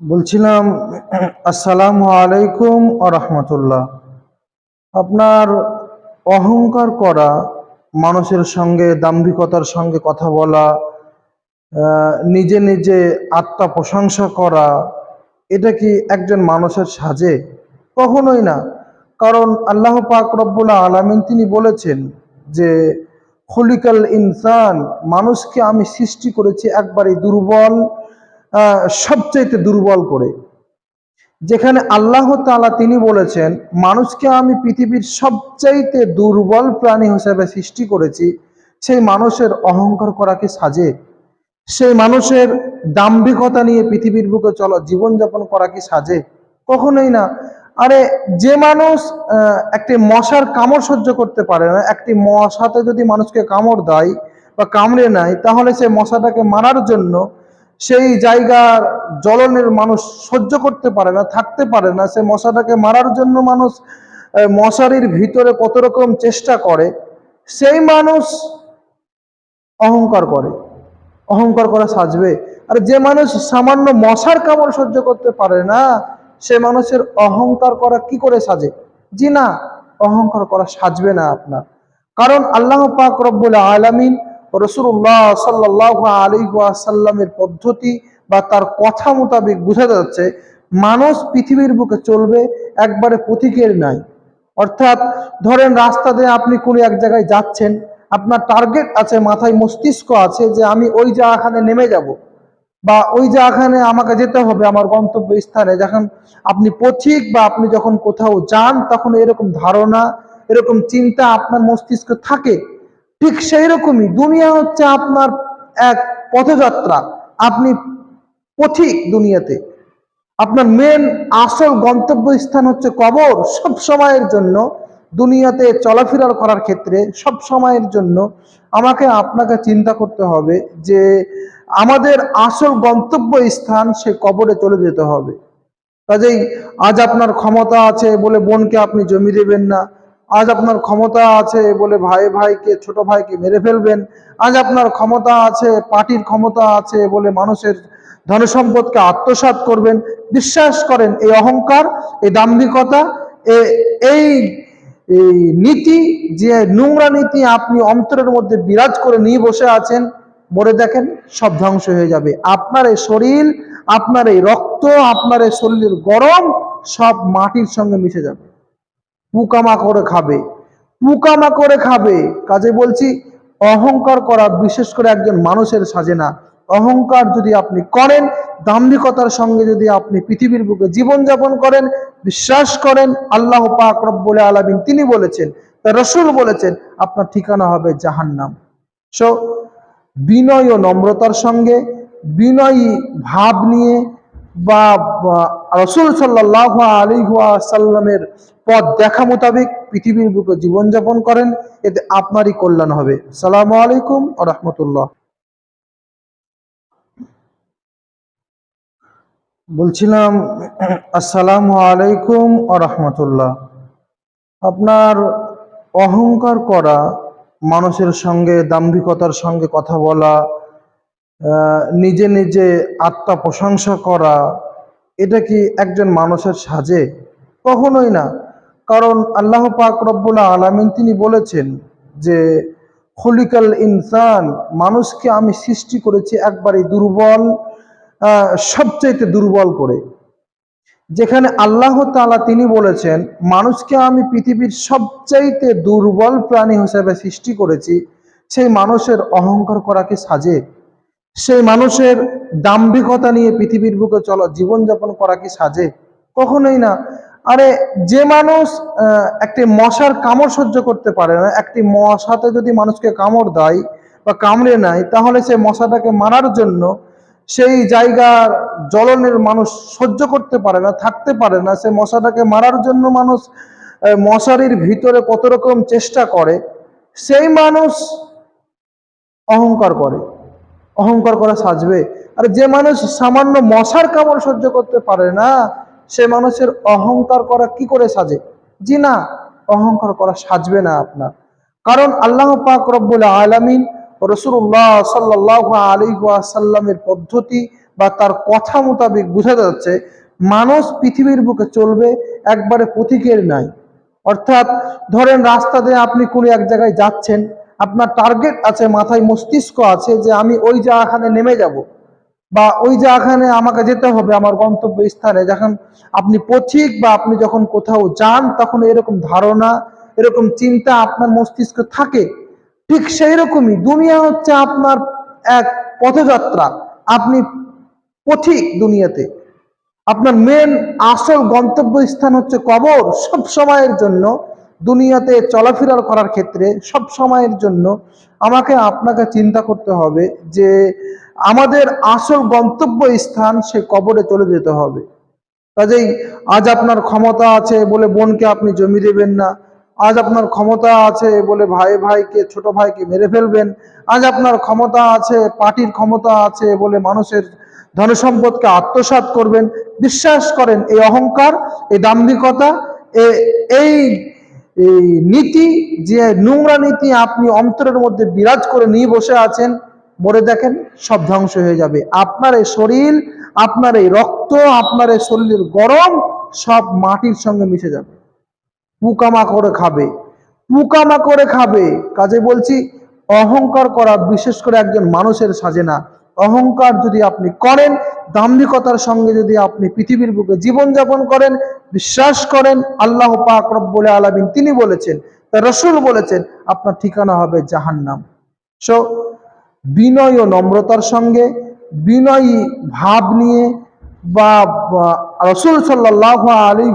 বলছিলাম, আসসালামু আলাইকুম রহমতুল্লাহ। আপনার অহংকার করা, মানুষের সঙ্গে, দাম্ভিকতার সঙ্গে কথা বলা নিজে নিজে আত্মা প্রশংসা করা, এটা কি একজন মানুষের সাজে? কখনোই না। কারণ আল্লাহ পাক রব্বুল আলামিন তিনি বলেছেন যে, খলিকাল ইনসান, মানুষকে আমি সৃষ্টি করেছি একবারে দুর্বল সবচাইতে দুর্বল করে। যেখানে আল্লাহ তাআলা তিনি বলেছেন, মানুষকে আমি পৃথিবীর সবচাইতে দুর্বল প্রাণী হিসেবে সৃষ্টি করেছি, সেই মানুষের অহংকার করা কি সাজে। সেই মানুষের দাম্ভিকতা নিয়ে পৃথিবীর বুকে চলা, জীবনযাপন করা কি সাজে। কখনোই না। আরে, যে মানুষ একটি মশার কামড় সহ্য করতে পারে না, একটি মশাতে যদি মানুষকে কামড় দেয় বা কামড়ে নেয়, তাহলে সে মশাটাকে মারার জন্য সেই জায়গার জ্বলনের মানুষ সহ্য করতে পারে না, থাকতে পারে না। সে মশাটাকে মারার জন্য মানুষ মশারির ভিতরে কত রকম চেষ্টা করে, সেই মানুষ অহংকার করে। অহংকার করা সাজবে। আর যে মানুষ সামান্য মশার কামড় সহ্য করতে পারে না, সে মানুষের অহংকার করা কি করে সাজে? জি না অহংকার করা সাজবে না আপনার। কারণ আল্লাহ পাক রব্বুল আলামিন রসুল্লাহ সাল্লাহ আলী সাল্লামের পদ্ধতি বা তার কথা মোতাবেক বোঝা যাচ্ছে, মানুষ পৃথিবীর বুকে চলবে, একবারে পথিকের নাই। অর্থাৎ ধরেন রাস্তা দিয়ে আপনি কোনো এক জায়গায় যাচ্ছেন, আপনার টার্গেট আছে, মাথায় মস্তিষ্ক আছে যে আমি ওই জায়গাখানে নেমে যাব বা ওই জায়গাখানে আমাকে যেতে হবে, আমার গন্তব্য স্থানে যখন আপনি পথিক বা আপনি যখন কোথাও যান, তখন এরকম ধারণা, এরকম চিন্তা আপনার মস্তিষ্ক থাকে। ঠিক সেই রকমই দুনিয়া হচ্ছে আপনার এক পথযাত্রা। আপনি পথিক দুনিয়াতে। আপনার মেন আসল গন্তব্য স্থান হচ্ছে কবর। সব সময়ের জন্য দুনিয়াতে চলাফেরা করার ক্ষেত্রে সব সময়ের জন্য আমাকে আপনাকে চিন্তা করতে হবে যে আমাদের আসল গন্তব্য স্থান সে কবরে চলে যেতে হবে। কাজেই আজ আপনার ক্ষমতা আছে বলে বোনকে আপনি জমি দেবেন না। আজ আপনার ক্ষমতা আছে বলে ভাই ভাইকে, ছোট ভাইকে মেরে ফেলবেন। আজ আপনার ক্ষমতা আছে, পার্টির ক্ষমতা আছে বলে মানুষের ধনসম্পদকে আত্মসাৎ করবেন। বিশ্বাস করেন, এই অহংকার, এই দাম্ভিকতা এই নীতি, যে নোংরা নীতি আপনি অন্তরের মধ্যে বিরাজ করে নিয়ে বসে আছেন, মরে দেখেন সব ধ্বংস হয়ে যাবে। আপনার এই শরীর, আপনার এই রক্ত, আপনার এই শরীরের গরম সব মাটির সঙ্গে মিশে যাবে। পোকামাকড়ে খাবে। পোকামাকড়ে খাবে। কাজে বলছি, অহংকার করা বিশেষ করে একজন মানুষের সাজে না। অহংকার যদি আপনি করেন, দাম্ভিকতার সঙ্গে যদি আপনি পৃথিবীর বুকে জীবনযাপন করেন, বিশ্বাস করেন, আল্লাহ পাক রব্বুল আলামিন তিনি বলেছেন রসুল বলেছেন, আপনার ঠিকানা হবে জাহান্নাম। সো বিনয় ও নম্রতার সঙ্গে, বিনয়ী ভাব নিয়ে বা বা, রসুল সাল্লাহ আলী সাল্লামের পথ দেখা মোতাবেক পৃথিবীর বুকে জীবনযাপন করেন, এতে আপনারই কল্যাণ হবে। সালামু আলাইকুম ও রহমতুল্লাহ। বলছিলাম, আসসালামু আলাইকুম ও রহমতুল্লাহ। আপনার অহংকার করা, মানুষের সঙ্গে, দাম্ভিকতার সঙ্গে কথা বলা নিজে নিজে আত্মা প্রশংসা করা, এটা কি একজন মানুষের সাজে? কখনোই না। কারণ আল্লাহ পাক রব্বুল আলামিন তিনি বলেছেন যে, খলিকাল ইনসান, মানুষকে আমি সৃষ্টি করেছি একবারে দুর্বল সবচাইতে দুর্বল করে। যেখানে আল্লাহ তালা তিনি বলেছেন, মানুষকে আমি পৃথিবীর সবচাইতে দুর্বল প্রাণী হিসেবে সৃষ্টি করেছি, সেই মানুষের অহংকার করা কি সাজে। সেই মানুষের দাম্ভিকতা নিয়ে পৃথিবীর বুকে চলা জীবনযাপন করা কি সাজে। কখনোই না আরে যে মানুষ একটি মশার কামড় সহ্য করতে পারে না, একটি মশাতে যদি মানুষকে কামড় দেয় বা কামড়ে নেয়, তাহলে সে মশাটাকে মারার জন্য সেই জায়গার জ্বলনের মানুষ সহ্য করতে পারে না, থাকতে পারে না। সে মশাটাকে মারার জন্য মানুষ মশারির ভিতরে কত রকম চেষ্টা করে, সেই মানুষ অহংকার করে। অহংকার করা সাজবে। আর যে মানুষ সামান্য মশার কামড় সহ্য করতে পারে না সে মানুষের অহংকার করা কি করে সাজে? জি না, অহংকার করা সাজবে না আপনার। কারণ আল্লাহ পাক রব্বুল আলামিন রসুল্লাহ সাল্লাহ আলী সাল্লামের পদ্ধতি বা তার কথা মোতাবেক বোঝা যাচ্ছে, মানুষ পৃথিবীর বুকে চলবে একবারে পথিকের নাই। অর্থাৎ ধরেন রাস্তা দিয়ে আপনি কোনো এক জায়গায় যাচ্ছেন, আপনার টার্গেট আছে, মাথায় মস্তিষ্ক আছে যে আমি ওই জায়গাখানে নেমে যাব। বা ওই জায়গাখানে আমাকে যেতে হবে, আমার গন্তব্য স্থানে যখন আপনি পথিক বা আপনি যখন কোথাও যান, তখন এরকম ধারণা, এরকম চিন্তা আপনার মস্তিষ্ক থাকে। ঠিক সেই রকমই দুনিয়া হচ্ছে আপনার এক পথযাত্রা। আপনি পথিক দুনিয়াতে। আপনার মেন আসল গন্তব্য স্থান হচ্ছে কবর। সব সময়ের জন্য দুনিয়াতে চলাফেরা করার ক্ষেত্রে সব সময়ের জন্য আমাকে, আপনাকে চিন্তা করতে হবে যে আমাদের আসল গন্তব্য স্থান সে কবরে চলে যেতে হবে। কাজেই আজ আপনার ক্ষমতা আছে বলে বোনকে আপনি জমি দেবেন না। আজ আপনার ক্ষমতা আছে বলে ভাই ভাইকে, ছোট ভাইকে মেরে ফেলবেন। আজ আপনার ক্ষমতা আছে, পার্টির ক্ষমতা আছে বলে মানুষের ধনসম্পদকে আত্মসাৎ করবেন। বিশ্বাস করেন, এই অহংকার, এই দাম্ভিকতা এই নীতি, যে নোংরা নীতি আপনি অন্তরের মধ্যে বিরাজ করে নিয়ে বসে আছেন মরে দেখেন, সব ধ্বংস হয়ে যাবে। আপনার এই শরীর, আপনার এই রক্ত, আপনার এই শরীরের গরম, সব মাটির সঙ্গে মিশে যাবে। পোকামাকড়ে খাবে। পোকামাকড়ে খাবে। কাজে বলছি, অহংকার করা বিশেষ করে একজন মানুষের সাজে না। অহংকার যদি আপনি করেন, দাম্ভিকতার সঙ্গে যদি আপনি পৃথিবীর বুকে জীবনযাপন করেন, বিশ্বাস করেন, আল্লাহ পাক রব্বুল আলামিন তিনি বলেছেন রসুল বলেছেন, আপনার ঠিকানা হবে জাহান্নাম। সো বিনয় ও নম্রতার সঙ্গে, বিনয়ী ভাব নিয়ে বা রসুল সাল্লাহ আলী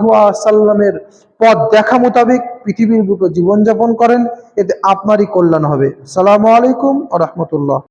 সাল্লামের পথ দেখা মোতাবেক পৃথিবীর বুকে জীবনযাপন করেন। এতে আপনারই কল্যাণ হবে। সালামু আলাইকুম রহমতুল্লাহ।